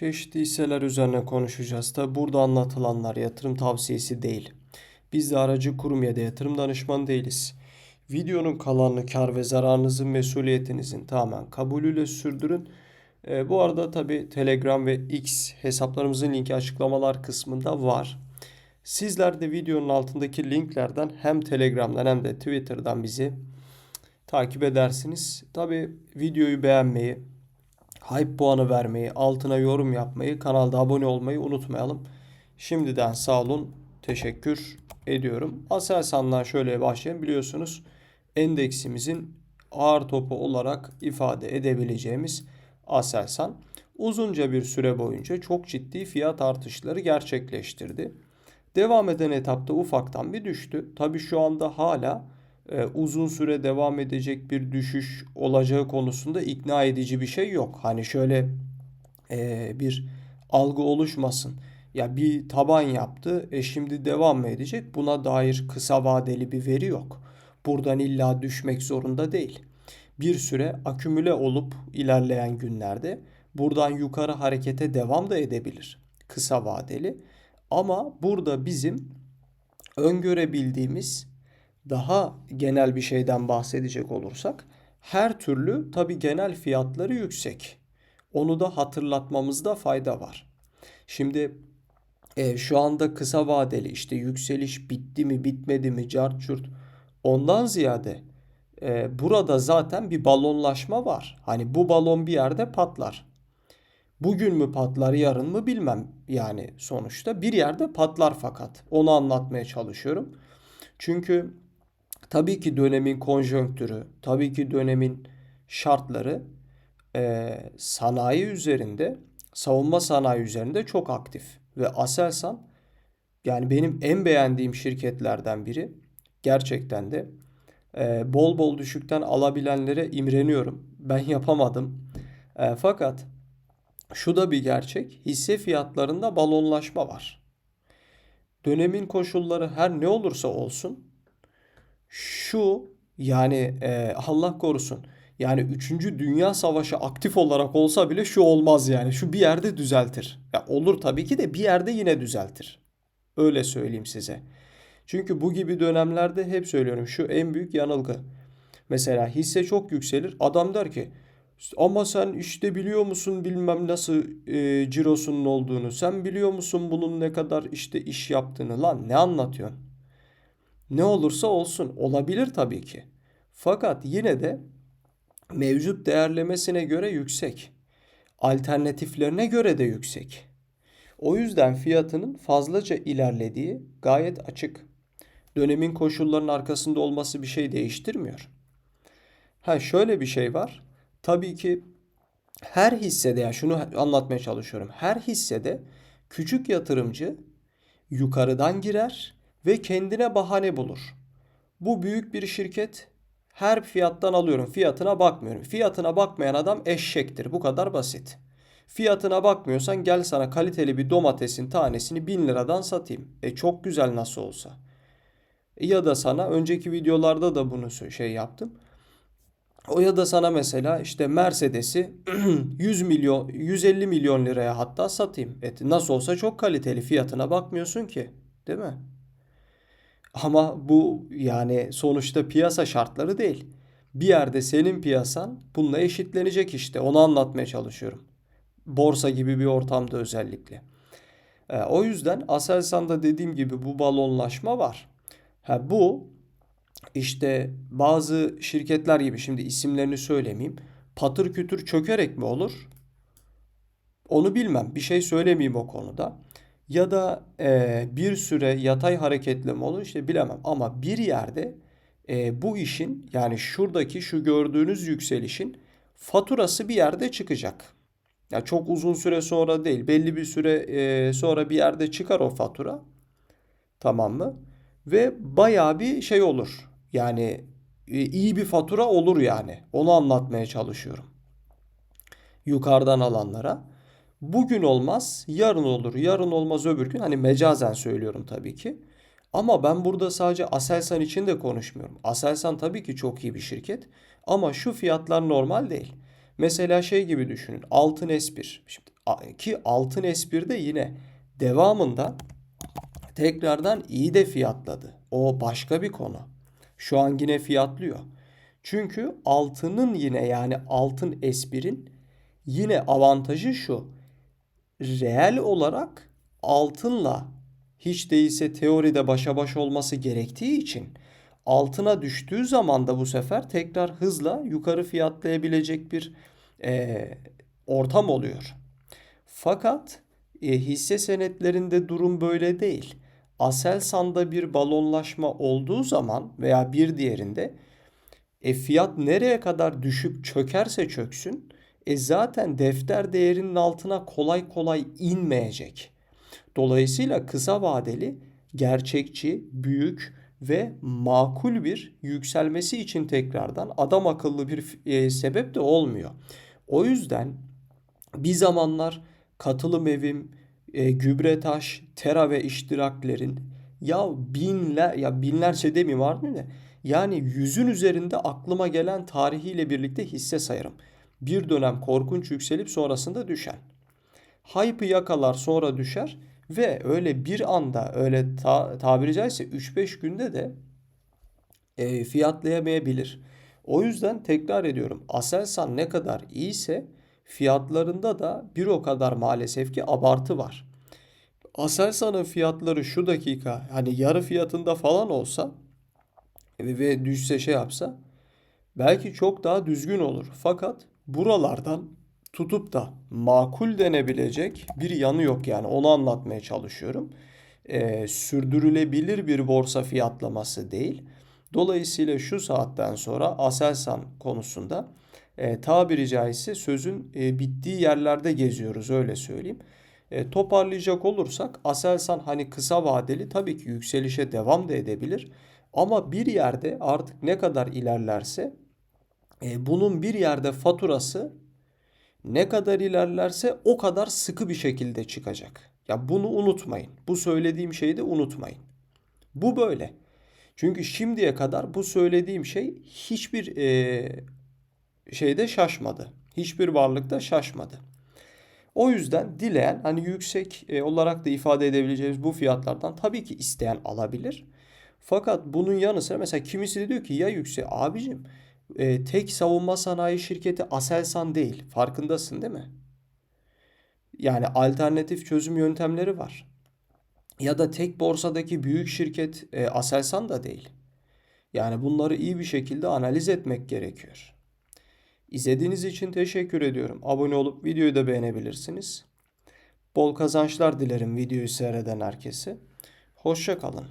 Çeşitli hisseler üzerine konuşacağız. Tabi burada anlatılanlar yatırım tavsiyesi değil. Biz de aracı kurum ya da yatırım danışmanı değiliz. Videonun kalanını kar ve zararınızın mesuliyetinizin tamamen kabulüyle sürdürün. E, bu arada tabi Telegram ve X hesaplarımızın linki açıklamalar kısmında var. Sizler de videonun altındaki linklerden hem Telegram'dan hem de Twitter'dan bizi takip edersiniz. Tabi videoyu beğenmeyi, hype puanı vermeyi, altına yorum yapmayı, kanalda abone olmayı unutmayalım. Şimdiden sağ olun, teşekkür ediyorum. Aselsan'dan şöyle başlayalım. Biliyorsunuz endeksimizin ağır topu olarak ifade edebileceğimiz Aselsan uzunca bir süre boyunca çok ciddi fiyat artışları gerçekleştirdi. Devam eden etapta ufaktan bir düştü. Tabi şu anda hala uzun süre devam edecek bir düşüş olacağı konusunda ikna edici bir şey yok. Hani şöyle e, bir algı oluşmasın. Ya bir taban yaptı, e şimdi devam mı edecek? Buna dair kısa vadeli bir veri yok. Buradan illa düşmek zorunda değil. Bir süre akümüle olup ilerleyen günlerde buradan yukarı harekete devam da edebilir. Kısa vadeli. Ama burada bizim öngörebildiğimiz daha genel bir şeyden bahsedecek olursak her türlü tabi genel fiyatları yüksek. Onu da hatırlatmamızda fayda var. Şimdi e, şu anda kısa vadeli işte yükseliş bitti mi bitmedi mi cart curt ondan ziyade e, burada zaten bir balonlaşma var. Hani bu balon bir yerde patlar. Bugün mü patlar yarın mı bilmem yani sonuçta bir yerde patlar fakat onu anlatmaya çalışıyorum. Çünkü tabii ki dönemin konjonktürü, tabii ki dönemin şartları e, sanayi üzerinde, savunma sanayi üzerinde çok aktif. Ve Aselsan yani benim en beğendiğim şirketlerden biri. Gerçekten de e, bol bol düşükten alabilenlere imreniyorum. Ben yapamadım. E, fakat şu da bir gerçek. Hisse fiyatlarında balonlaşma var. Dönemin koşulları her ne olursa olsun şu yani e, Allah korusun yani 3. Dünya Savaşı aktif olarak olsa bile şu olmaz yani. Şu bir yerde düzeltir. Ya olur tabii ki de bir yerde yine düzeltir. Öyle söyleyeyim size. Çünkü bu gibi dönemlerde hep söylüyorum şu en büyük yanılgı. Mesela hisse çok yükselir. Adam der ki ama sen işte biliyor musun bilmem nasıl e, cirosunun olduğunu. Sen biliyor musun bunun ne kadar işte iş yaptığını. Lan ne anlatıyorsun? Ne olursa olsun olabilir tabii ki. Fakat yine de mevcut değerlemesine göre yüksek. Alternatiflerine göre de yüksek. O yüzden fiyatının fazlaca ilerlediği gayet açık. Dönemin koşullarının arkasında olması bir şey değiştirmiyor. Ha şöyle bir şey var. Tabii ki her hissede yani şunu anlatmaya çalışıyorum. Her hissede küçük yatırımcı yukarıdan girer ve kendine bahane bulur. Bu büyük bir şirket her fiyattan alıyorum. Fiyatına bakmıyorum. Fiyatına bakmayan adam eşektir. Bu kadar basit. Fiyatına bakmıyorsan gel sana kaliteli bir domatesin tanesini 1000 liradan satayım. E çok güzel nasıl olsa. Ya da sana önceki videolarda da bunu şey yaptım. O ya da sana mesela işte Mercedes'i 100 milyon 150 milyon liraya hatta satayım. Et nasıl olsa çok kaliteli fiyatına bakmıyorsun ki, değil mi? Ama bu yani sonuçta piyasa şartları değil. Bir yerde senin piyasan bununla eşitlenecek işte. Onu anlatmaya çalışıyorum. Borsa gibi bir ortamda özellikle. E, o yüzden Aselsan'da dediğim gibi bu balonlaşma var. Ha, bu işte bazı şirketler gibi şimdi isimlerini söylemeyeyim. Patır kütür çökerek mi olur? Onu bilmem. Bir şey söylemeyeyim o konuda. Ya da e, bir süre yatay hareketli mi olur işte bilemem. Ama bir yerde e, bu işin yani şuradaki şu gördüğünüz yükselişin faturası bir yerde çıkacak. Ya yani çok uzun süre sonra değil. Belli bir süre e, sonra bir yerde çıkar o fatura. Tamam mı? Ve bayağı bir şey olur. Yani e, iyi bir fatura olur yani. Onu anlatmaya çalışıyorum. Yukarıdan alanlara. Bugün olmaz, yarın olur. Yarın olmaz öbür gün. Hani mecazen söylüyorum tabii ki. Ama ben burada sadece Aselsan için de konuşmuyorum. Aselsan tabii ki çok iyi bir şirket. Ama şu fiyatlar normal değil. Mesela şey gibi düşünün. Altın S1. Şimdi Ki altın S1'de yine devamında tekrardan iyi de fiyatladı. O başka bir konu. Şu an yine fiyatlıyor. Çünkü altının yine yani altın S1'in yine avantajı şu. Reel olarak altınla hiç değilse teoride başa baş olması gerektiği için altına düştüğü zaman da bu sefer tekrar hızla yukarı fiyatlayabilecek bir eee, ortam oluyor. Fakat e, hisse senetlerinde durum böyle değil. Aselsan'da bir balonlaşma olduğu zaman veya bir diğerinde e, fiyat nereye kadar düşüp çökerse çöksün e, zaten defter değerinin altına kolay kolay inmeyecek. Dolayısıyla kısa vadeli, gerçekçi, büyük ve makul bir yükselmesi için tekrardan adam akıllı bir e, sebep de olmuyor. O yüzden bir zamanlar katılım evim, e, Gübretaş, Tera ve iştiraklerin ya binler ya binlerce demeyeyim var ne? Yani yüzün üzerinde aklıma gelen tarihiyle birlikte hisse sayarım. Bir dönem korkunç yükselip sonrasında düşen. Hype'ı yakalar sonra düşer ve öyle bir anda öyle ta, tabiri caizse 3-5 günde de e, fiyatlayamayabilir. O yüzden tekrar ediyorum. Aselsan ne kadar iyiyse fiyatlarında da bir o kadar maalesef ki abartı var. Aselsan'ın fiyatları şu dakika hani yarı fiyatında falan olsa ve düşse şey yapsa belki çok daha düzgün olur. Fakat buralardan tutup da makul denebilecek bir yanı yok yani onu anlatmaya çalışıyorum. Ee, sürdürülebilir bir borsa fiyatlaması değil. Dolayısıyla şu saatten sonra Aselsan konusunda e, tabiri caizse sözün e, bittiği yerlerde geziyoruz öyle söyleyeyim. E, toparlayacak olursak Aselsan hani kısa vadeli tabii ki yükselişe devam da edebilir. Ama bir yerde artık ne kadar ilerlerse e, bunun bir yerde faturası ne kadar ilerlerse o kadar sıkı bir şekilde çıkacak. Ya bunu unutmayın. Bu söylediğim şeyi de unutmayın. Bu böyle. Çünkü şimdiye kadar bu söylediğim şey hiçbir e, şeyde şaşmadı. Hiçbir varlıkta şaşmadı. O yüzden dileyen hani yüksek e, olarak da ifade edebileceğimiz bu fiyatlardan tabii ki isteyen alabilir. Fakat bunun yanı sıra mesela kimisi de diyor ki ya yüksek abicim e, tek savunma sanayi şirketi Aselsan değil. Farkındasın değil mi? Yani alternatif çözüm yöntemleri var. Ya da tek borsadaki büyük şirket e, Aselsan da değil. Yani bunları iyi bir şekilde analiz etmek gerekiyor. İzlediğiniz için teşekkür ediyorum. Abone olup videoyu da beğenebilirsiniz. Bol kazançlar dilerim videoyu seyreden herkese. Hoşça kalın.